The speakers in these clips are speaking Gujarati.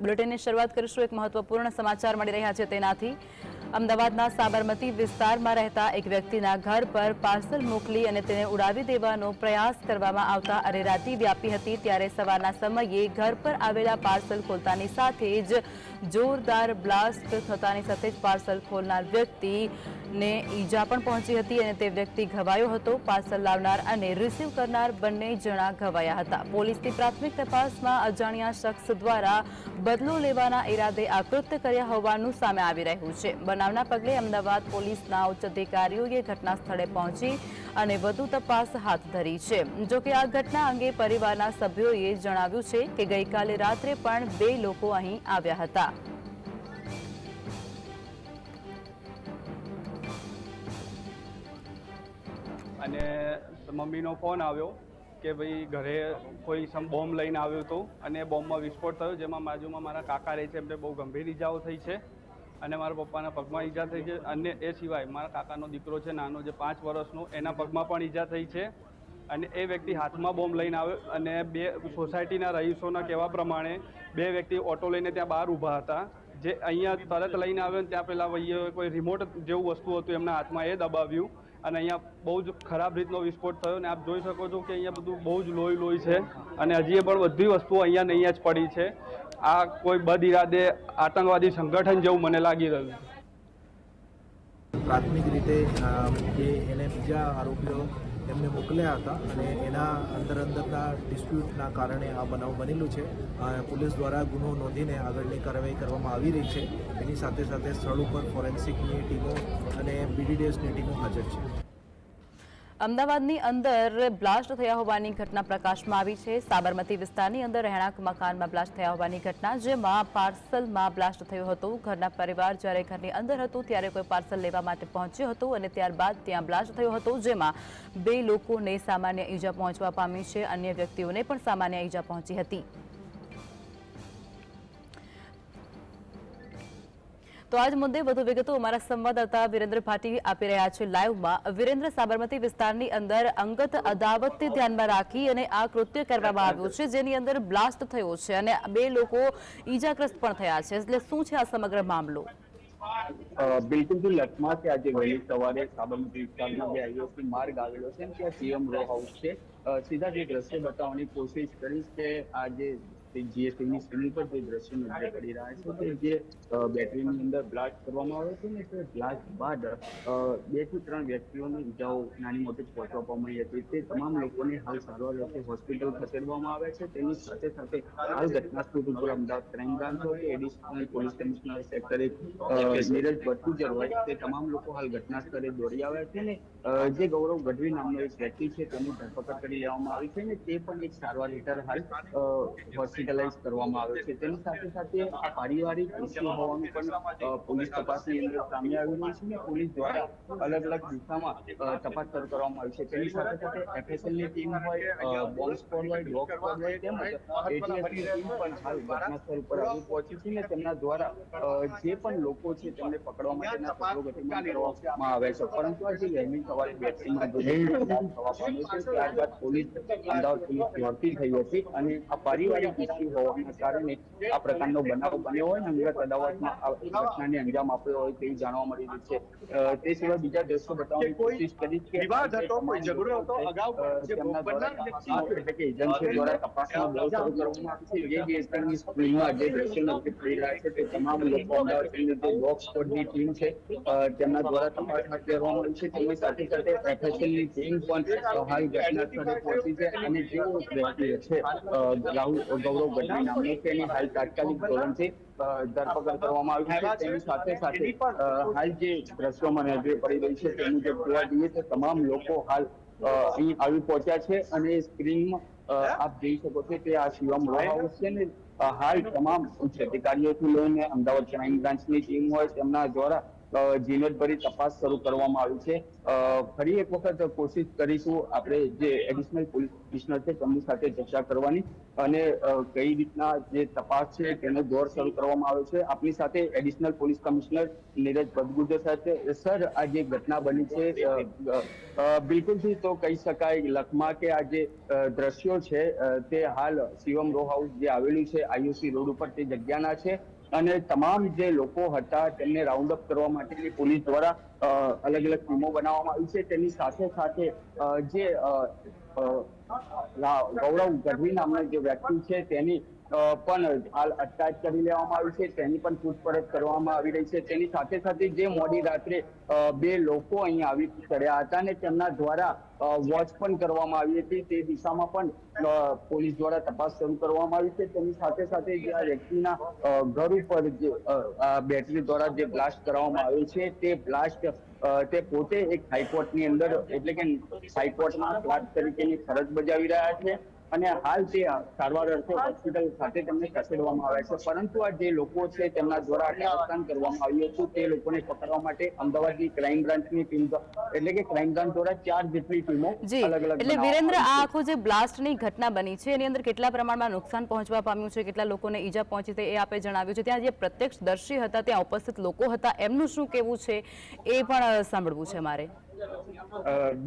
બુલેટિનની શરૂઆત કરીશું. એક મહત્વપૂર્ણ સમાચાર મળી રહ્યા છે તેનાથી. અમદાવાદના સાબરમતી વિસ્તારમાં રહેતા એક વ્યક્તિના ઘર પર પાર્સલ મોકલી અને તેને ઉડાવી દેવાનો પ્રયાસ કરવામાં આવતા અરેરાટી વ્યાપી હતી ત્યારે સવારના સમયે ઘર પર આવેલા પાર્સલ ખોલતાની સાથે જ જોરદાર બ્લાસ્ટ થતાની સાથે જ પાર્સલ ખોલનાર વ્યક્તિને ઈજા પણ પહોંચી હતી અને તે વ્યક્તિ ઘવાયો હતો, પાર્સલ લાવનાર અને રિસીવ કરનાર બંને જણા ઘવાયા હતા. પોલીસની પ્રાથમિક તપાસમાં અજાણ્યા શખ્સ દ્વારા બદલો લેવાના ઈરાદે આકૃત્ય કર્યા હોવાનું સામે આવી રહ્યું છે. બનાવના પગલે અમદાવાદ પોલીસના ઉચ્ચ અધિકારીઓએ ઘટના સ્થળે પહોંચી અને વધુ તપાસ હાથ ધરી છે. જોકે આ ઘટના અંગે પરિવારના સભ્યોએ જણાવ્યું છે કે ગઈકાલે રાત્રે પણ બે લોકો અહીં આવ્યા હતા. અને મમ્મીનો ફોન આવ્યો કે ભાઈ ઘરે કોઈ સમ બોમ્બ લઈને આવ્યો હતો અને બોમ્બમાં વિસ્ફોટ થયો, જેમાં બાજુમાં મારા કાકા રહે છે, એમને બહુ ગંભીર ઈજાઓ થઈ છે અને મારા પપ્પાના પગમાં ઈજા થઈ છે. અને એ સિવાય મારા કાકાનો દીકરો છે, નાનો જે પાંચ વર્ષનો, એના પગમાં પણ ઈજા થઈ છે. અને એ વ્યક્તિ હાથમાં બોમ્બ લઈને આવ્યો અને બે સોસાયટીના રહીશોના કહેવા પ્રમાણે બે વ્યક્તિ ઓટો લઈને ત્યાં બહાર ઊભા હતા. જે અહીંયા તરત લઈને આવ્યો ને ત્યાં પહેલાં કોઈ રિમોટ જેવું વસ્તુ હતું એમના હાથમાં એ દબાવ્યું. અને અહીંયા બહુ જ ખરાબ રીતનો વિસ્ફોટ થયો ને આપ જોઈ શકો છો કે અહીંયા બધું બહુ જ લોહી લોહી છે અને હજી પણ બધી વસ્તુઓ અહીંયા ને અહીંયા જ પડી છે. આ કોઈ બદ ઇરાદે આતંકવાદી સંગઠન જેવું મને લાગી રહ્યું છે. પ્રાથમિક રીતે જે એને બીજા આરોપીઓ એમને મોકલ્યા હતા અને એના અંદર અંદરના ડિસ્પ્યુટના કારણે આ બનાવ બનેલું છે. પોલીસ દ્વારા ગુનો નોંધીને આગળની કાર્યવાહી કરવામાં આવી રહી છે. એની સાથે સાથે સ્થળ ઉપર ફોરેન્સિકની ટીમો અને બીડીડીએસની ટીમો હાજર છે. અમદાવાદની અંદર બ્લાસ્ટ થયા હોવાની ઘટના પ્રકાશમાં આવી છે. સાબરમતી વિસ્તારની અંદર રહેણાંક મકાનમાં બ્લાસ્ટ થયા હોવાની ઘટના, જેમાં પાર્સલમાં બ્લાસ્ટ થયો હતો. ઘરના પરિવાર જ્યારે ઘરની અંદર હતું, ત્યારે કોઈ પાર્સલ લેવા માટે પહોંચ્યો હતો અને ત્યારબાદ ત્યાં બ્લાસ્ટ થયો હતો, જેમાં બે લોકોને સામાન્ય ઈજા પહોંચવા પામી છે. અન્ય વ્યક્તિઓને પણ સામાન્ય ઈજા પહોંચી હતી. તો આજ મુદ્દે વધુ વિગતો અમારા સંવાદદાતા વિરેન્દ્ર ભાટી આપી રહ્યા છે લાઈવમાં. વિરેન્દ્ર સાબરમતી વિસ્તારની અંદર અંગત અદાવતને ધ્યાનમાં રાખી અને આ કૃત્ય કરવામાં આવ્યું છે, જેની અંદર બ્લાસ્ટ થયો છે અને બે લોકો ઈજાગ્રસ્ત પણ થયા છે. એટલે શું છે આ સમગ્ર મામલો? બિલકુલ આજે વહેલી સવારે સાબરમતી વિસ્તારમાં જે આઈઓસી માર્ગ આવેલો છે, ત્યાં સીએમ રો હાઉસ છે. સીધા જે દ્રશ્ય બતાવવાની કોશિશ કરીશ કે આ જીએસટીની સ્ક્રીન પર જે દ્રશ્ય નજરે પડી રહ્યા છે કે જે બેટરીની અંદર બ્લાસ્ટ કરવામાં આવે છે ને તે બ્લાસ્ટ બાદ બેથી ત્રણ વ્યક્તિઓને ઇજાઓ નાની મોટી પહોંચવામાં પામી હતી. તે તમામ લોકોને હાલ સારવાર અર્થે હોસ્પિટલ ખસેડવામાં આવ્યા છે. તેની સાથે સાથે હાલ ઘટનાસ્થળ ઉપર અમદાવાદ ક્રાઇમ બ્રાન્ચ હોય additional police commissioner sector Neeraj Badgujar હોય, તે તમામ લોકો હાલ ઘટના સ્થળે દોડી આવ્યા છે ને જે ગૌરવ ગઢવી નામનો એક વ્યક્તિ છે, તેની ધરપકડ કરી લેવામાં આવી છે ને તે પણ એક સારવાર હેઠળ હાલ હોસ્પિટલાઇઝ કરવામાં આવ્યો છે. તેની સાથે સાથે પારિવારિક ઇસ્યુ હોવાનું પણ પોલીસ તપાસની અંદર સામે આવી છે ને પોલીસ દ્વારા અલગ અલગ દિશામાં તપાસ કરવામાં આવી છે. તેની સાથે સાથે એફએસએલની ટીમ હોય બોમ્બ સ્કોડ હોય, ડોગ સ્કોડ હોય તેમજ એટીએસની ટીમ પણ હાલ ઘટના સ્થળ આવી પહોંચી છે ને તેમના દ્વારા જે પણ લોકો છે તેમને પકડવા માટેના ગતિમાન કરવામાં આવ્યા છે. પરંતુ આજે વહેલી સવારે બેટરીમાં દુર્ઘટના ત્યારબાદ પોલીસ, અમદાવાદ પોલીસ ભરતી થઈ હતી અને આ પારિવારિક ઇસ્યુ હોવાના કારણે આ પ્રકારનો બનાવ બન્યો હોય ને અંગત અદાવતમાં આ ઘટનાને અંજામ આપ્યો હોય તેવી જાણવા મળી રહી છે તે સિવાય બીજા દ્રશ્યો બતાવવાની કોશિશ કરી છે વિવાદ હતો, કોઈ ઝઘડો હતો, અગાઉ તેમના દ્વારા એટલે કે એજન્સી દ્વારા તપાસનો દોર શરૂ કરવામાં આવી છે. જે જે સ્તરની સ્કૂલમાં જે દ્રશ્યો નક્કી થઈ રહ્યા છે તે તમામ લોકો અમદાવાદની જે બોક્સ સ્કોડની ટીમ છે તેમના દ્વારા તપાસ હાથ ધરવામાં આવી છે. તેમની સાથે સાથે FSL ટીમ પણ સહાય હાલ ઘટના સ્થળે પહોંચી છે અને જે વ્યક્તિ છે રાહુલ ગૌરવ ગઢવી છે એની હાલ તાત્કાલિક ધોરણથી ધરપકડ કરવામાં આવી છે. તેની સાથે સાથે હાલ જે દ્રશ્યોમાં નજરે પડી રહી છે તે મુજબ જોવા જઈએ તો તમામ લોકો હાલ અહીં આવી પહોંચ્યા છે અને સ્ક્રીનમાં આપ જોઈ શકો છો કે આ શિવમ રો છે ને હાલ તમામ ઉચ્ચ અધિકારીઓથી લઈને અમદાવાદ ક્રાઇમ બ્રાન્ચની ટીમ હોય તેમના દ્વારા ઝીણવટભરી તપાસ શરૂ કરવામાં આવી છે. ફરી એક વખત કોશિશ કરીશું આપણે જે એડિશનલ પોલીસ કમિશનર છે, તેમની સાથે ચર્ચા કરવાની અને કઈ રીતના જે તપાસ છે તેનો દોર શરૂ કરવામાં આવ્યો છે. આપની સાથે additional police commissioner Neeraj Badgujar સાથે સર, આ જે ઘટના બની છે બિલકુલથી તો કહી શકાય લખમા કે આ જે દ્રશ્યો છે તે હાલ શિવમ રો હાઉસ જે આવેલું છે આઈયુસી રોડ ઉપર તે જગ્યાના છે. અને તમામ જે લોકો હતા તેમને રાઉન્ડ અપ કરવા માટેની પોલીસ દ્વારા અલગ અલગ ટીમો બનાવવામાં આવી છે. તેની સાથે સાથે જે ગૌરવ ગઢવી નામના જે વ્યક્તિ છે તેની પણ હાલ અટકાયત કરી લેવામાં આવી છે. તેની પણ પૂછપરછ કરવામાં આવી રહી છે. તેની સાથે સાથે જે મોડી રાત્રે બે લોકો અહીં આવી ચડ્યા હતા અને તેમના દ્વારા વોચ પણ કરવામાં આવી હતી. તે દિશામાં પણ પોલીસ દ્વારા તપાસ શરૂ કરવામાં આવી છે. તેની સાથે સાથે જે આ વ્યક્તિના ઘર ઉપર જે બેટરી દ્વારા જે બ્લાસ્ટ કરવામાં આવ્યો છે, તે બ્લાસ્ટ તે પોતે એક હાઈકોર્ટની અંદર, એટલે કે હાઈકોર્ટમાં ક્લાર્ક તરીકેની ફરજ બજાવી રહ્યા છે. અને હાલ તે સારવાર અર્થે હોસ્પિટલ ખાતે તેમને ખસેડવામાં આવ્યા છે. પરંતુ આ જે લોકો છે તેમના દ્વારા નુકસાન કરવામાં આવ્યું હતું તે લોકોને પકડવા માટે અમદાવાદની ક્રાઇમ બ્રાન્ચની ટીમ એટલે કે ક્રાઇમ બ્રાન્ચ દ્વારા ચાર જેટલી ટીમો અલગ અલગ એટલે વિરેન્દ્ર આ આખો જે બ્લાસ્ટની ઘટના બની છે એની અંદર કેટલા પ્રમાણમાં નુકસાન પહોંચવા પામ્યું છે કેટલા લોકોને ઈજા પહોંચી છે એ આપે જણાવ્યું છે. ત્યાં જે પ્રત્યક્ષદર્શી હતા ત્યાં ઉપસ્થિત લોકો હતા એમનું શું કહેવું છે એ પણ સાંભળવું છે મારે.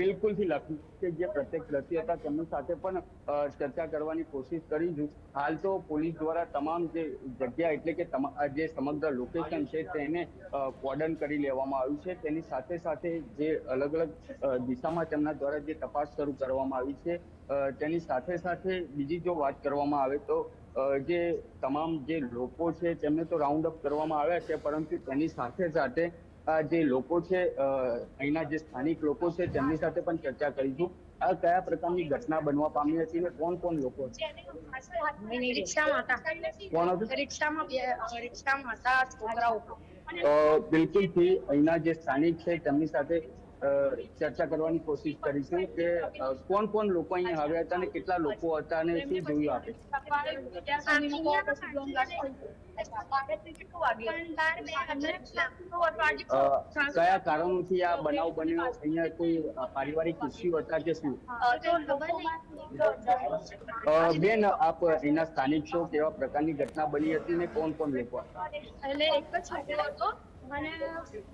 બિલકુલથી લખ્યું કે જે પ્રત્યક્ષદર્શી હતા, તેમની સાથે પણ ચર્ચા કરવાની કોશિશ કરી છું. હાલ તો પોલીસ દ્વારા તમામ જે જગ્યા એટલે કે જે સમગ્ર લોકેશન છે, તેને કોર્ડન કરી લેવામાં આવ્યું છે. તેની સાથે સાથે જે અલગ અલગ દિશામાં તેમના દ્વારા જે તપાસ શરૂ કરવામાં આવી છે તેની સાથે સાથે બીજી જો વાત કરવામાં આવે તો જે તમામ જે લોકો છે, તેમને તો રાઉન્ડ અપ કરવામાં આવ્યા છે, પરંતુ તેની સાથે સાથે જે લોકો છે અહીંના જે સ્થાનિક લોકો છે તેમની સાથે પણ ચર્ચા કરીશું. આ કયા પ્રકારની ઘટના બનવા પામી હતી અને કોણ કોણ લોકો કોણ હતું? રિક્ષામાં બે રિક્ષામાં હતા છોકરાઓ. અ, બિલકુલથી અહીંના જે સ્થાનિક છે તેમની સાથે ચર્ચા કરવાની કોશિશ કરીશું કે કોણ કોણ લોકો અહીંયા આવ્યા હતા અને કેટલા લોકો હતા અને શું જોયું આપણે કયા કારણોથી આ બનાવ બન્યો? અહીંયા કોઈ પારિવારિક ઇસ્યુ હતા કે શું? બેન આપ અહીંના સ્થાનિક છો? કેવા પ્રકારની ઘટના બની હતી ને કોણ કોણ લોકો હતા? એટલે એક જ છોકરો હતો. અને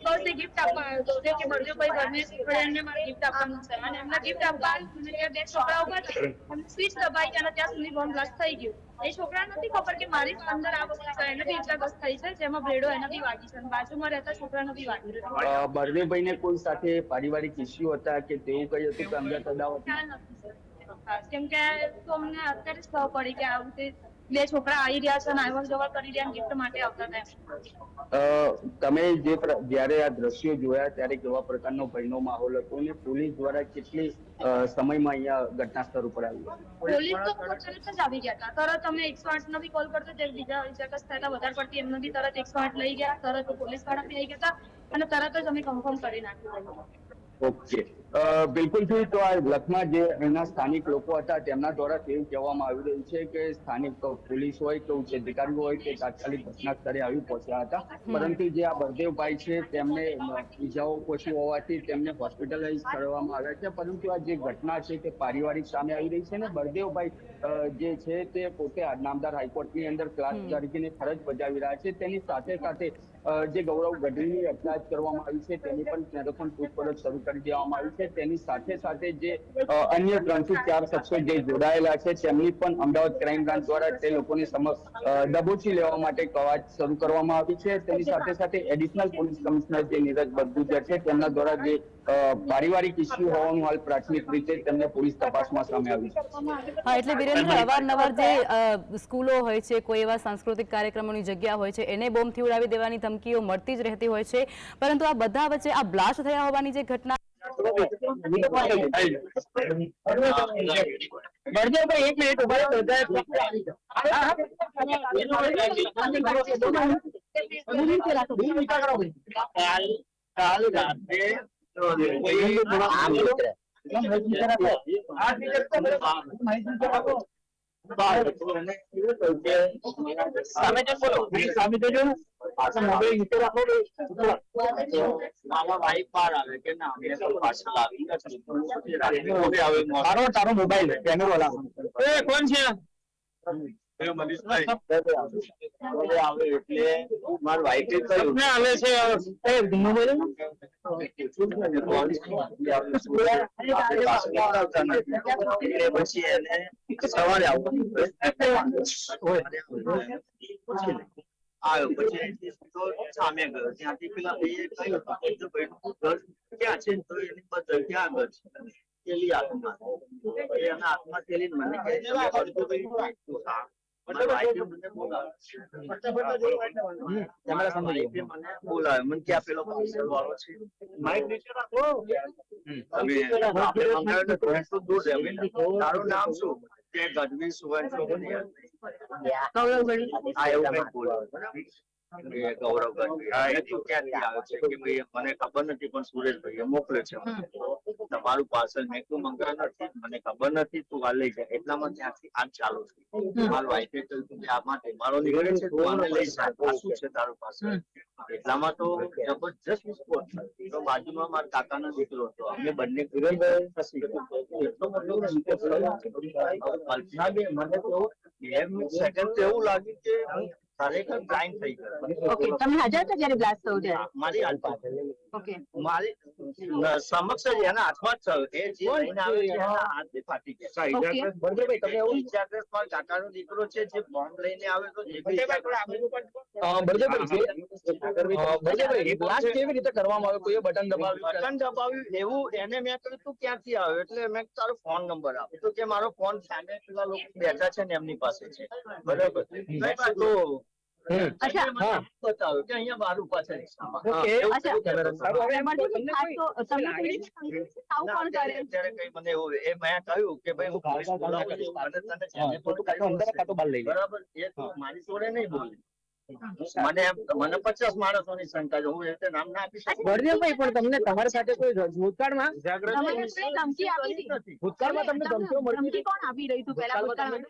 બર્થડે ગિફ્ટ આપવાનું હતું. કે બર્થડે કોઈ ઘરની ફ્રેન્ડને મારે ગિફ્ટ આપવાનું છે. અને એમને ગિફ્ટ આપવા અને ત્યાં બે છોકરા ઊભા એમને સ્વિચ દબાઈ અને ત્યાં સુધી બોમ્બ બ્લાસ્ટ થઈ ગયું. એ છોકરા નથી ખબર કે મારી અંદર આ વસ્તુ છે એને બી ઇજાગ્રસ્ત થઈ છે જેમાં બ્લેડો એને બી વાગી છે. બાજુમાં રહેતા છોકરાને બી વાગી છે. અ, બળદેવભાઈને કોઈ સાથે પારિવારિક ઇસ્યુ હતા કે તેવું કઈ હતું કે અંદર સર કેમ કે તો અમને અત્યારે જ ખબર પડી કે આવું તે બે છોકરા આવી રહ્યા છે અને આવન જવર કરી રહ્યા ગિફ્ટ માટે આવતા હતા તમે જે જ્યારે આ દ્રશ્યો જોયા ત્યારે કેવા પ્રકારનો ભયનો માહોલ હતો અને પોલીસ દ્વારા કેટલી સમયમાં અહીંયા ઘટના સ્થળ ઉપર આવી પોલીસ તો તરત જ આવી ગયા હતા. તરત અમે એકસો આઠ નો બી કોલ કરતો ત્યારે બીજા ઇજાગ્રસ્ત થતા વધારે પડતી એમને બી તરત એકસો આઠ લઈ ગયા તરત પોલીસવાળા બી આવી ગયા હતા અને તરત જ અમે કન્ફર્મ કરી નાખ્યું. ઓકે. બિલકુલથી તો આ લખમાં જે એના સ્થાનિક લોકો હતા તેમના દ્વારા તેવું કહેવામાં આવી રહ્યું છે કે સ્થાનિક પોલીસ હોય કે ઉચ્ચ અધિકારીઓ હોય તે તાત્કાલિક ઘટના સ્થળે આવી પહોંચ્યા હતા. પરંતુ જે આ બળદેવભાઈ છે તેમને ઇજાઓ ઓછી હોવાથી તેમને હોસ્પિટલાઇઝ કરવામાં આવ્યા છે. પરંતુ આ જે ઘટના છે તે પારિવારિક સામે આવી રહી છે ને બળદેવભાઈ જે છે તે પોતે નામદાર હાઈકોર્ટની અંદર ક્લાસ તરીકેની ફરજ બજાવી રહ્યા છે. તેની સાથે સાથે જે ગૌરવ ગઢવીની અટકાયત કરવામાં આવી છે, તેની પણ પણ પૂછપરછ શરૂ કરી દેવામાં આવી છે. તેની સાથે સાથે જે અન્ય ત્રણથી ચાર શખ્સો જે જોડાયેલા છે, તેમની પણ અમદાવાદ ક્રાઇમ બ્રાન્ચ દ્વારા તે લોકોની સમક્ષ દબોચી લેવા માટે કવાયત શરૂ કરવામાં આવી છે. તેની સાથે સાથે એડિશનલ પોલીસ કમિશનર જે નીરજ બદગુજર છે, તેમના દ્વારા જે પારિવારિક ઇસ્યુ હોવાનું હાલ પ્રાથમિક રીતે તેમને પોલીસ તપાસમાં સામે આવ્યું હા એટલે વિરેન્દ્ર અવારનવાર જે સ્કૂલો હોય છે કોઈ એવા સાંસ્કૃતિક કાર્યક્રમોની જગ્યા હોય છે એને બોમ્બથી ઉડાવી દેવાની ધમકીઓ મળતી જ રહેતી હોય છે. પરંતુ આ બધા વચ્ચે આ બ્લાસ્ટ થયા હોવાની જે ઘટના એક મિનિટ ઊભા કાલ રાત્રે સામે બોલો. સામે જોજો પાછળ મોબાઈલ નીચે રાખો મારા વાઈફ બહાર આવે કે ના અમે તો પાછળ આવી નથી મારો તારો મોબાઈલ કેમેરો લાવો એ કોણ છે? એ એ સવારે આવું આવ્યો પછી સામે ગયો. ત્યાંથી પેલા ભાઈએ કહ્યું ઘર ક્યાં છે તો એની બદલ ક્યાં આગળ છે? પેલી આત્મા. એ એના હાથમાં પેલી મને કહે મને કે વાળો છે. માઇક નીચે રાખો. તારું નામ શું? કે ગઢવી. સુવર્ણ આ એવું કંઈક બોલાવે ગૌરવ ગઢવી. મને ખબર નથી પણ સુરેશભાઈ મોકલે છે. તમારું પાર્સલ મેં તું મંગાવ્યું નથી મને ખબર નથી તું આ લઈ જા. એટલામાં ત્યાંથી આ ચાલુ છે મારું વાઈફે કહ્યું આ માટે મારો નીકળે છે તું આને લઈ જાય શું છે તારું પાર્સલ એટલામાં તો જબરજસ્ત વિસ્ફોટ તો બાજુમાં મારા કાકાનો દીકરો હતો. અમે બંને. એટલો થયો. કલ્પનાબેન, મને તો બે સેકન્ડ તો એવું લાગ્યું કે ખરેખર બ્લાઇન્ડ થઈ ગયો. ઓકે તમે હાજર હતા જ્યારે બ્લાસ્ટ થયું ત્યારે? મારી હાલત ઓકે મારી સમક્ષ જ એના હાથમાં જ થયો. એ જે લઈને આવે છે એના હાથે ફાટી ગયા. બળદેવભાઈ તમે એવું ઇજાગ્રસ્ત મારા કાકાનો દીકરો છે જે બોમ્બ લઈને આવે તો જે બી બટન દબાવ્યું એવું એને મેં કહ્યું તું ક્યાંથી આવ્યો એટલે મેં તારો ફોન નંબર આપ્યો તો કે મારો ફોન સામે પેલા લોકો બેઠા છે ને એમની પાસે છે. બરાબર. તો અચ્છા. મને બતાવ્યું કે અહીંયા એ મેં કહ્યું કે ભાઈ હું. બરાબર. એ મારી જોડે નહીં બોલી. પચાસ માણસોની શંકા છે. હું એ રીતે નામ ના આપી શકું? બળદેવભાઈ પણ તમને તમારી સાથે કોઈ ભૂતકાળમાં? ભૂતકાળમાં તમને ધમકીઓ મળતી કોણ આપી રહી તું પહેલા ભૂતકાળમાં?